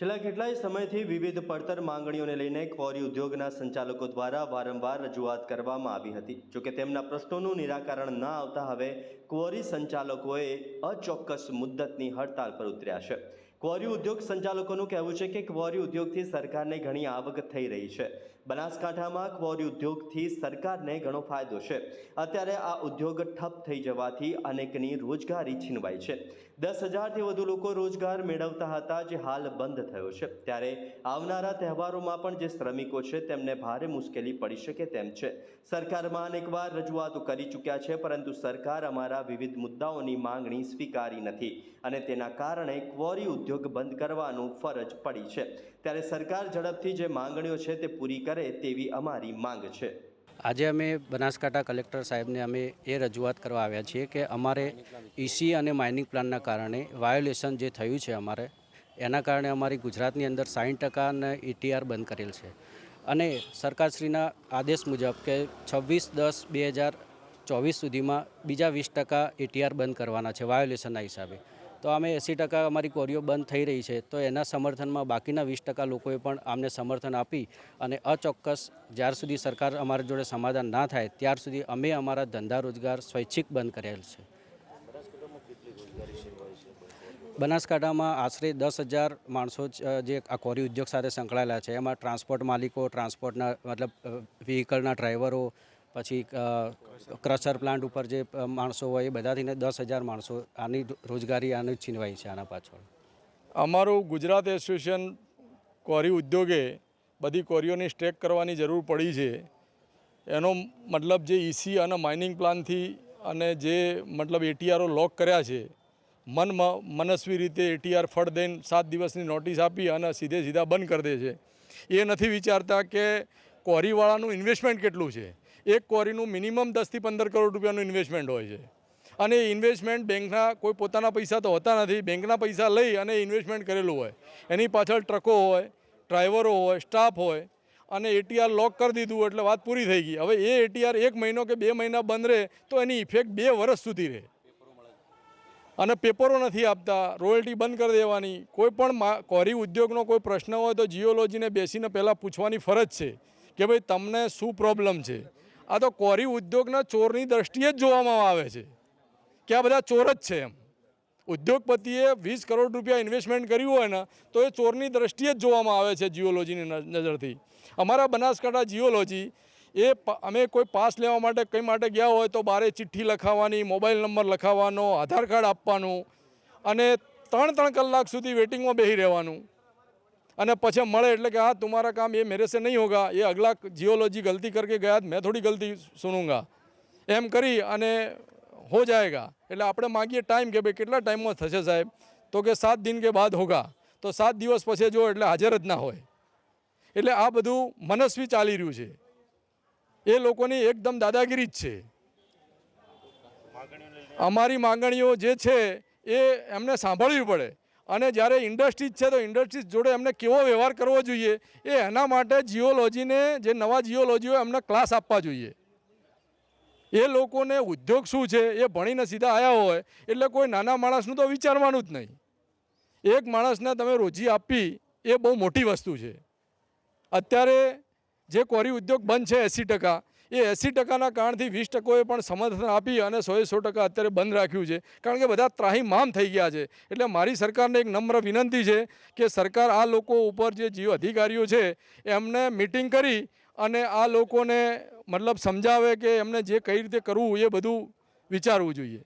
છેલ્લા કેટલાય સમયથી વિવિધ પડતર માંગણીઓને લઈને ક્વોરી ઉદ્યોગના સંચાલકો દ્વારા વારંવાર રજૂઆત કરવામાં આવી હતી. જોકે તેમના પ્રશ્નોનું નિરાકરણ ન આવતા હવે ક્વોરી સંચાલકોએ અચોક્કસ મુદ્દતની હડતાલ પર ઉતર્યા છે. ક્વોરી ઉદ્યોગ સંચાલકોનું કહેવું છે કે ક્વોરી ઉદ્યોગથી સરકારને ઘણી આવક થઈ રહી છે. બનાસકાંઠામાં ક્વોરી ઉદ્યોગથી સરકારને ઘણો ફાયદો છે. અત્યારે આ ઉદ્યોગ ઠપ થઈ જવાથી અનેકની રોજગારી છીનવાઈ છે. દસ હજારથી વધુ લોકો રોજગાર મેળવતા હતા જે હાલ બંધ થયો છે. ત્યારે આવનારા તહેવારોમાં પણ જે શ્રમિકો છે તેમને ભારે મુશ્કેલી પડી શકે તેમ છે. સરકારમાં અનેકવાર રજૂઆતો કરી ચૂક્યા છે, પરંતુ સરકાર અમારા વિવિધ મુદ્દાઓની માંગણી સ્વીકારી નથી અને તેના કારણે ક્વોરી ઉદ્યોગ બંધ કરવાનું ફરજ પડી છે. ત્યારે સરકાર ઝડપથી જે માંગણીઓ છે તે પૂરી કરે તેવી અમારી માંગ છે. આજે અમે બનાસકાંઠા કલેક્ટર સાહેબને અમે એ રજૂઆત કરવા આવ્યા છીએ કે અમારે ઈસી અને માઇનિંગ પ્લાનના કારણે વાયોલેશન જે થયું છે અમારે, એના કારણે અમારી ગુજરાતની અંદર સાઠ ટકા અને ઈટીઆર બંધ કરેલ છે. અને સરકારશ્રીના આદેશ મુજબ કે છવ્વીસ દસ બે હજાર ચોવીસ સુધીમાં બીજા વીસ ટકા એટીઆર બંધ કરવાના છે વાયોલેશનના હિસાબે. તો અમે એંસી ટકા અમારી કોરીઓ બંધ થઈ રહી છે. તો એના સમર્થનમાં બાકીના વીસ ટકા લોકોએ પણ અમને સમર્થન આપી અને અચોક્કસ જ્યાર સુધી સરકાર અમારા જોડે સમાધાન ના થાય ત્યાર સુધી અમે અમારા ધંધા રોજગાર સ્વૈચ્છિક બંધ કરેલ છે. બનાસકાંઠામાં આશરે દસ હજાર માણસો જ, આ કોરી ઉદ્યોગ સાથે સંકળાયેલા છે. એમાં ટ્રાન્સપોર્ટ માલિકો ટ્રાન્સપોર્ટના મતલબ વ્હીકલના ડ્રાઈવરો પછી ક્રશર પ્લાન્ટ ઉપર જે માણસો હોય એ બધાથીને દસ હજાર માણસો આની રોજગારી, આની છીનવાઈ છે આના પાછળ. અમારું ગુજરાત એસોસિએશન કોરી ઉદ્યોગે બધી કોરીઓની સ્ટ્રેક કરવાની જરૂર પડી છે. એનો મતલબ જે ઈસી અને માઇનિંગ પ્લાનથી અને જે મતલબ એટીઆરો લોક કર્યા છે, મન મનસ્વી રીતે એટીઆર ફળ દઈને સાત દિવસની નોટિસ આપી અને સીધે સીધા બંધ કરી દે છે. એ નથી વિચારતા કે કોરીવાળાનું ઇન્વેસ્ટમેન્ટ કેટલું છે. એક કોરીનું મિનિમમ દસથી પંદર કરોડ રૂપિયાનું ઇન્વેસ્ટમેન્ટ હોય છે. અને એ ઇન્વેસ્ટમેન્ટ બેંકના કોઈ પોતાના પૈસા તો હોતા નથી, બેંકના પૈસા લઈ અને ઇન્વેસ્ટમેન્ટ કરેલું હોય. એની પાછળ ટ્રકો હોય, ડ્રાઈવરો હોય સ્ટાફ હોય, અને એટીઆર લોક કરી દીધું એટલે વાત પૂરી થઈ ગઈ. હવે એ એટીઆર એક મહિનો કે બે મહિના બંધ રહે તો એની ઇફેક્ટ બે વર્ષ સુધી રહે. અને પેપરો નથી આપતા રોયલ્ટી બંધ કરી દેવાની. કોઈ પણ કોરી ઉદ્યોગનો કોઈ પ્રશ્ન હોય તો જીઓલોજીને બેસીને પહેલાં પૂછવાની ફરજ છે કે ભાઈ તમને શું પ્રોબ્લેમ છે? આ તો કોરી ઉદ્યોગના ચોરની દ્રષ્ટિએ જ જોવામાં આવે છે. કે આ બધા ચોર જ છે એમ. ઉદ્યોગપતિએ વીસ કરોડ રૂપિયા ઇન્વેસ્ટમેન્ટ કર્યું હોય ને, તો એ ચોરની દ્રષ્ટિએ જ જોવામાં આવે છે જીઓલોજીની નજરથી. અમારા બનાસકાંઠા જીઓલોજી એ અમે કોઈ પાસ લેવા માટે કંઈ માટે ગયા હોય તો બારે ચિઠ્ઠી લખાવવાની મોબાઈલ નંબર લખાવવાનો આધાર કાર્ડ આપવાનું અને ત્રણ ત્રણ કલાક સુધી વેટિંગમાં બેસી રહેવાનું. અને પછી મળે એટલે કે, હા, તમારા કામ એ मेरे નહીં नहीं એ અગલા જીઓલોજી ગલતી गलती ગયા गया मैं थोड़ी गलती सुनूंगा એમ કરી અને હો જાયગા. એટલે આપણે માગીએ ટાઈમ કે ભાઈ કેટલા ટાઈમમાં થશે સાહેબ? તો કે સાત દિન કે બાદ હોગા. તો સાત દિવસ પછી જો એટલે હાજર જ ના હોય. એટલે આ બધું મનસ્વી ચાલી રહ્યું છે. એ લોકોની એકદમ દાદાગીરી જ છે. અમારી માગણીઓ જે છે એ એમને સાંભળવી પડે. અને જ્યારે ઇન્ડસ્ટ્રીઝ છે તો ઇન્ડસ્ટ્રીઝ જોડે એમને કેવો વ્યવહાર કરવો જોઈએ એ એના માટે જીઓલોજીને જે નવા જીઓલોજીઓ એમને ક્લાસ આપવા જોઈએ. એ લોકોને ઉદ્યોગ શું છે એ ભણીને સીધા આવ્યા હોય એટલે કોઈ નાના માણસનું તો વિચારવાનું જ નહીં. એક માણસને તમે રોજી આપવી એ બહુ મોટી વસ્તુ છે. અત્યારે જે કોરી ઉદ્યોગ બંધ છે એંસી ટકા એ એંસી ટકાના કારણથી વીસ ટકોએ પણ સમર્થન આપી અને સોએ સો ટકા અત્યારે બંધ રાખ્યું છે. કારણ કે બધા ત્રાહીમામ થઈ ગયા છે. એટલે મારી સરકારને એક નમ્ર વિનંતી છે કે સરકાર આ લોકો ઉપર જે જીવ અધિકારીઓ છે, એમને મિટિંગ કરી અને આ લોકોને મતલબ સમજાવે કે એમને જે કઈ રીતે કરવું એ બધું વિચારવું જોઈએ.